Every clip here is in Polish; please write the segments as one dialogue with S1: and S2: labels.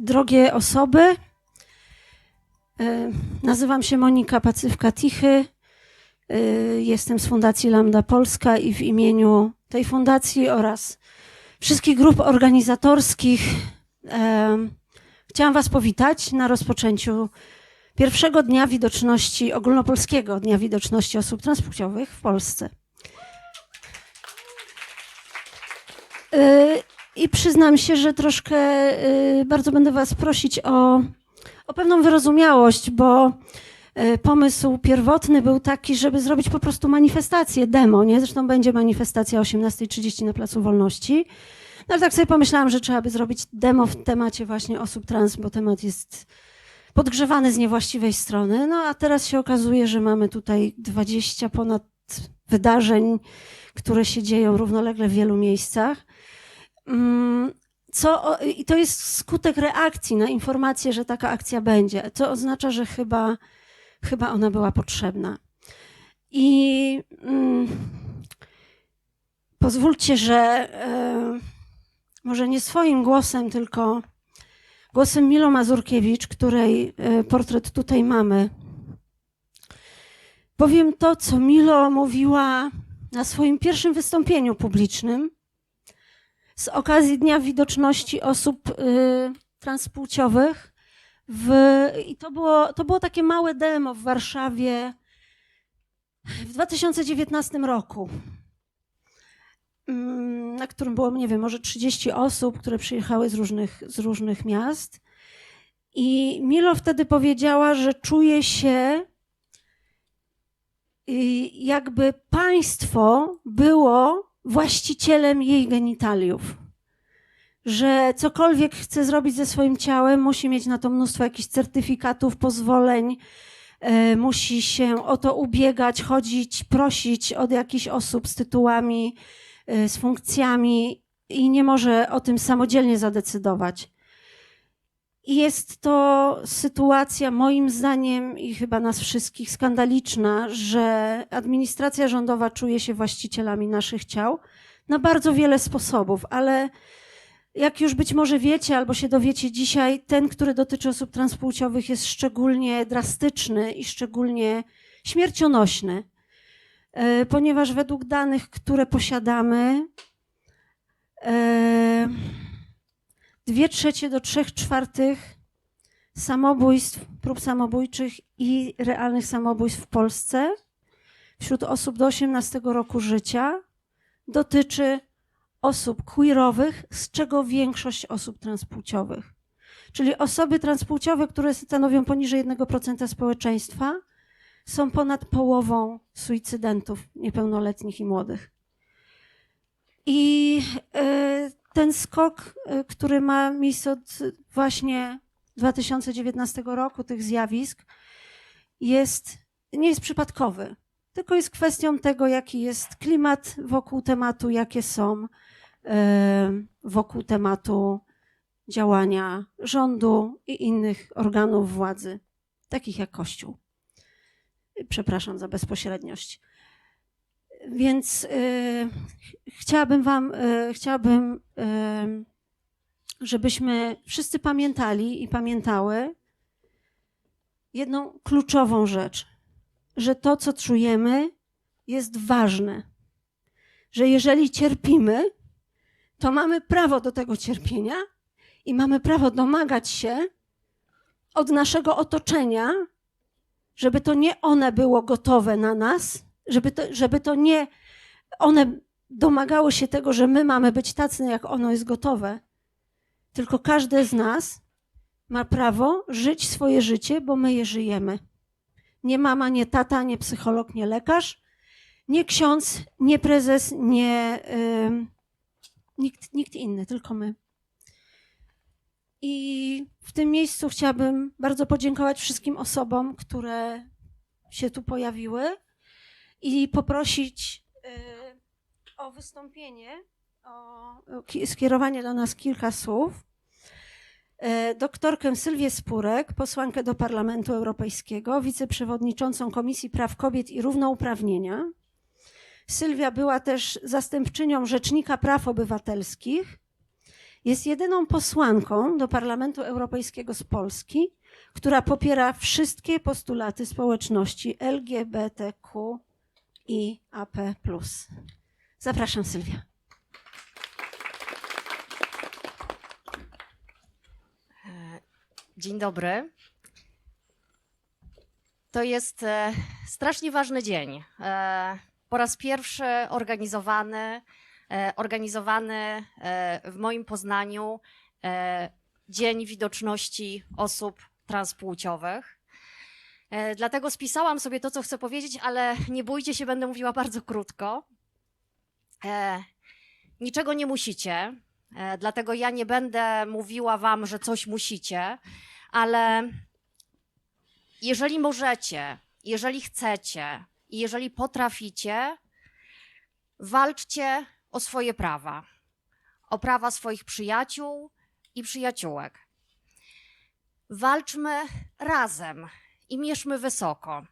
S1: drogie osoby. E, Nazywam się Monika Pacywka-Tichy. E, Jestem z Fundacji Lambda Polska i w imieniu tej fundacji oraz wszystkich grup organizatorskich e, chciałam Was powitać na rozpoczęciu pierwszego dnia widoczności, ogólnopolskiego dnia widoczności osób transpłciowych w Polsce. I przyznam się, że troszkę y, bardzo będę Was prosić o, o pewną wyrozumiałość, bo y, pomysł pierwotny był taki, żeby zrobić po prostu manifestację, demo, nie? Zresztą będzie manifestacja o 18.30 na Placu Wolności. No ale tak sobie pomyślałam, że trzeba by zrobić demo w temacie właśnie osób trans, bo temat jest podgrzewany z niewłaściwej strony. No a teraz się okazuje, że mamy tutaj 20 ponad wydarzeń, które się dzieją równolegle w wielu miejscach. Mm, Co, I to jest skutek reakcji na informację, że taka akcja będzie, co oznacza, że chyba, chyba ona była potrzebna. I mm, pozwólcie, że e, może nie swoim głosem, tylko głosem Milo Mazurkiewicz, której e, portret tutaj mamy, powiem to, co Milo mówiła na swoim pierwszym wystąpieniu publicznym z okazji Dnia Widoczności Osób y, Transpłciowych. W, I to było, to było takie małe demo w Warszawie w 2019 roku, mm, na którym było, nie wiem, może 30 osób, które przyjechały z różnych, z różnych miast. I Milo wtedy powiedziała, że czuje się y, jakby państwo było właścicielem jej genitaliów. Że cokolwiek chce zrobić ze swoim ciałem, musi mieć na to mnóstwo jakichś certyfikatów, pozwoleń, e, musi się o to ubiegać, chodzić, prosić od jakichś osób z tytułami, e, z funkcjami i nie może o tym samodzielnie zadecydować. I jest to sytuacja, moim zdaniem, i chyba nas wszystkich, skandaliczna, że administracja rządowa czuje się właścicielami naszych ciał na bardzo wiele sposobów, ale jak już być może wiecie albo się dowiecie dzisiaj, ten, który dotyczy osób transpłciowych, jest szczególnie drastyczny i szczególnie śmiercionośny, e, ponieważ według danych, które posiadamy, e, dwie trzecie do trzech czwartych samobójstw, prób samobójczych i realnych samobójstw w Polsce wśród osób do 18 roku życia dotyczy osób queerowych, z czego większość osób transpłciowych. Czyli osoby transpłciowe, które stanowią poniżej 1% społeczeństwa, są ponad połową suicydentów niepełnoletnich i młodych. I y, ten skok, y, który ma miejsce od właśnie 2019 roku, tych zjawisk, jest, nie jest przypadkowy, tylko jest kwestią tego, jaki jest klimat wokół tematu, jakie są y, wokół tematu działania rządu i innych organów władzy, takich jak Kościół. Przepraszam za bezpośredniość. Więc y, chciałabym Wam, y, chciałabym, y, żebyśmy wszyscy pamiętali i pamiętały jedną kluczową rzecz, że to, co czujemy, jest ważne. Że jeżeli cierpimy, to mamy prawo do tego cierpienia i mamy prawo domagać się od naszego otoczenia, żeby to nie one było gotowe na nas, żeby to, żeby to nie one domagały się tego, że my mamy być tacy, jak ono jest gotowe, tylko każde z nas ma prawo żyć swoje życie, bo my je żyjemy. Nie mama, nie tata, nie psycholog, nie lekarz, nie ksiądz, nie prezes, nie yy, nikt, nikt inny, tylko my. I w tym miejscu chciałabym bardzo podziękować wszystkim osobom, które się tu pojawiły i poprosić y, o wystąpienie, o skierowanie do nas kilka słów. Y, doktorkę Sylwię Spurek, posłankę do Parlamentu Europejskiego, wiceprzewodniczącą Komisji Praw Kobiet i Równouprawnienia. Sylwia była też zastępczynią Rzecznika Praw Obywatelskich jest jedyną posłanką do Parlamentu Europejskiego z Polski, która popiera wszystkie postulaty społeczności LGBTQ i AP. Zapraszam Sylwia.
S2: Dzień dobry. To jest e, strasznie ważny dzień. E, po raz pierwszy organizowany, e, organizowany w moim Poznaniu Dzień Widoczności Osób Transpłciowych. E, dlatego spisałam sobie to, co chcę powiedzieć, ale nie bójcie się, będę mówiła bardzo krótko. E, niczego nie musicie, e, dlatego ja nie będę mówiła wam, że coś musicie ale jeżeli możecie, jeżeli chcecie i jeżeli potraficie, walczcie o swoje prawa, o prawa swoich przyjaciół i przyjaciółek. Walczmy razem i mierzmy wysoko.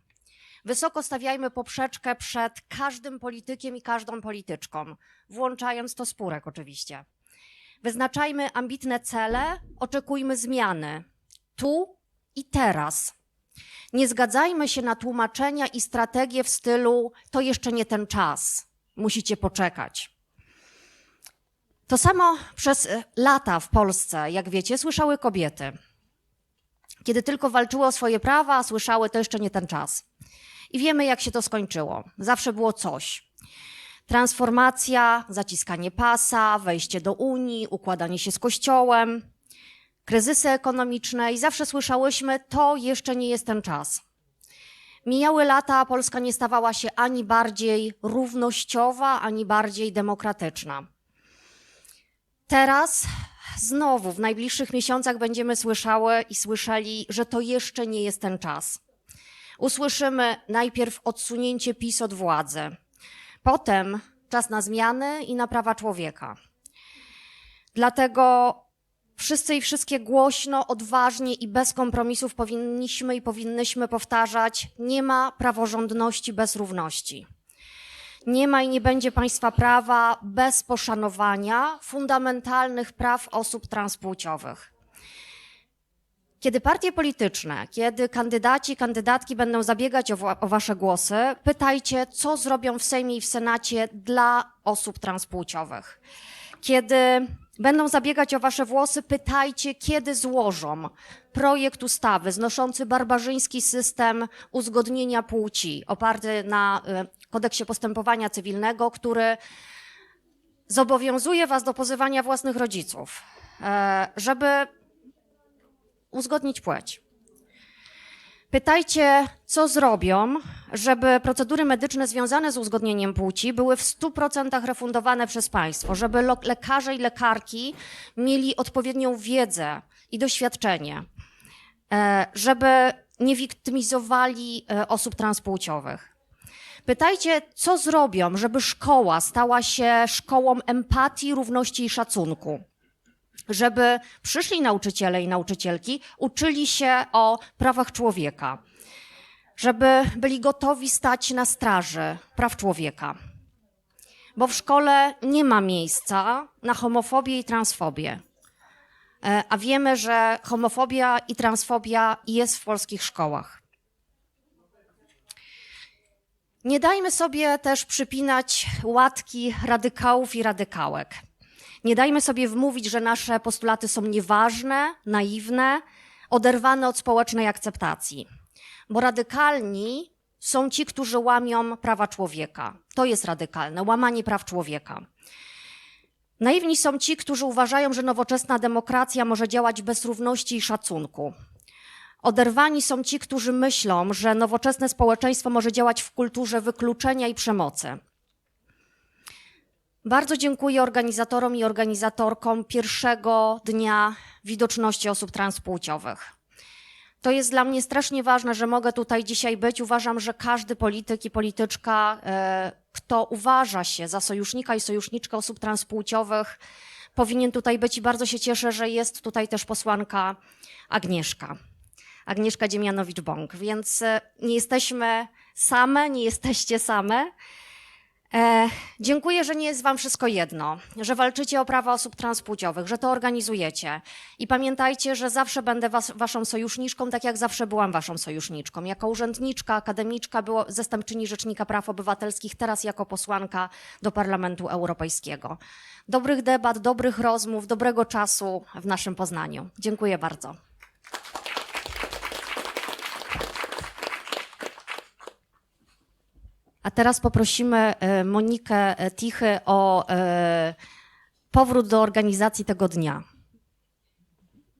S2: Wysoko stawiajmy poprzeczkę przed każdym politykiem i każdą polityczką, włączając to spórek oczywiście. Wyznaczajmy ambitne cele, oczekujmy zmiany, tu i teraz. Nie zgadzajmy się na tłumaczenia i strategie w stylu to jeszcze nie ten czas, musicie poczekać. To samo przez e, lata w Polsce, jak wiecie, słyszały kobiety. Kiedy tylko walczyły o swoje prawa, słyszały to jeszcze nie ten czas. I wiemy, jak się to skończyło. Zawsze było coś. Transformacja, zaciskanie pasa, wejście do Unii, układanie się z Kościołem kryzysy ekonomiczne i zawsze słyszałyśmy, to jeszcze nie jest ten czas. Mijały lata, a Polska nie stawała się ani bardziej równościowa, ani bardziej demokratyczna. Teraz znowu w najbliższych miesiącach będziemy słyszały i słyszeli, że to jeszcze nie jest ten czas. Usłyszymy najpierw odsunięcie PiS od władzy, potem czas na zmiany i na prawa człowieka. Dlatego wszyscy i wszystkie głośno, odważnie i bez kompromisów powinniśmy i powinnyśmy powtarzać: nie ma praworządności bez równości. Nie ma i nie będzie państwa prawa bez poszanowania fundamentalnych praw osób transpłciowych. Kiedy partie polityczne, kiedy kandydaci kandydatki będą zabiegać o, o wasze głosy, pytajcie, co zrobią w Sejmie i w Senacie dla osób transpłciowych. Kiedy będą zabiegać o wasze włosy, pytajcie, kiedy złożą projekt ustawy znoszący barbarzyński system uzgodnienia płci, oparty na y, kodeksie postępowania cywilnego, który zobowiązuje was do pozywania własnych rodziców, e, żeby uzgodnić płeć. Pytajcie, co zrobią, żeby procedury medyczne związane z uzgodnieniem płci były w 100% refundowane przez państwo, żeby lekarze i lekarki mieli odpowiednią wiedzę i doświadczenie, e, żeby nie wiktymizowali e, osób transpłciowych. Pytajcie, co zrobią, żeby szkoła stała się szkołą empatii, równości i szacunku żeby przyszli nauczyciele i nauczycielki uczyli się o prawach człowieka, żeby byli gotowi stać na straży praw człowieka. Bo w szkole nie ma miejsca na homofobię i transfobię. E, A wiemy, że homofobia i transfobia jest w polskich szkołach. Nie dajmy sobie też przypinać łatki radykałów i radykałek. Nie dajmy sobie wmówić, że nasze postulaty są nieważne, naiwne, oderwane od społecznej akceptacji. Bo radykalni są ci, którzy łamią prawa człowieka. To jest radykalne, łamanie praw człowieka. Naiwni są ci, którzy uważają, że nowoczesna demokracja może działać bez równości i szacunku. Oderwani są ci, którzy myślą, że nowoczesne społeczeństwo może działać w kulturze wykluczenia i przemocy. Bardzo dziękuję organizatorom i organizatorkom pierwszego dnia widoczności osób transpłciowych. To jest dla mnie strasznie ważne, że mogę tutaj dzisiaj być. Uważam, że każdy polityk i polityczka, e, kto uważa się za sojusznika i sojuszniczkę osób transpłciowych, powinien tutaj być i bardzo się cieszę, że jest tutaj też posłanka Agnieszka. Agnieszka Dziemianowicz-Bąk. Więc e, nie jesteśmy same, nie jesteście same. E, dziękuję, że nie jest Wam wszystko jedno, że walczycie o prawa osób transpłciowych, że to organizujecie. I pamiętajcie, że zawsze będę was, Waszą sojuszniczką, tak jak zawsze byłam Waszą sojuszniczką. Jako urzędniczka, akademiczka, było zastępczyni Rzecznika Praw Obywatelskich, teraz jako posłanka do Parlamentu Europejskiego. Dobrych debat, dobrych rozmów, dobrego czasu w naszym Poznaniu. Dziękuję bardzo. A teraz poprosimy e, Monikę e, Tichy o e, powrót do organizacji tego dnia.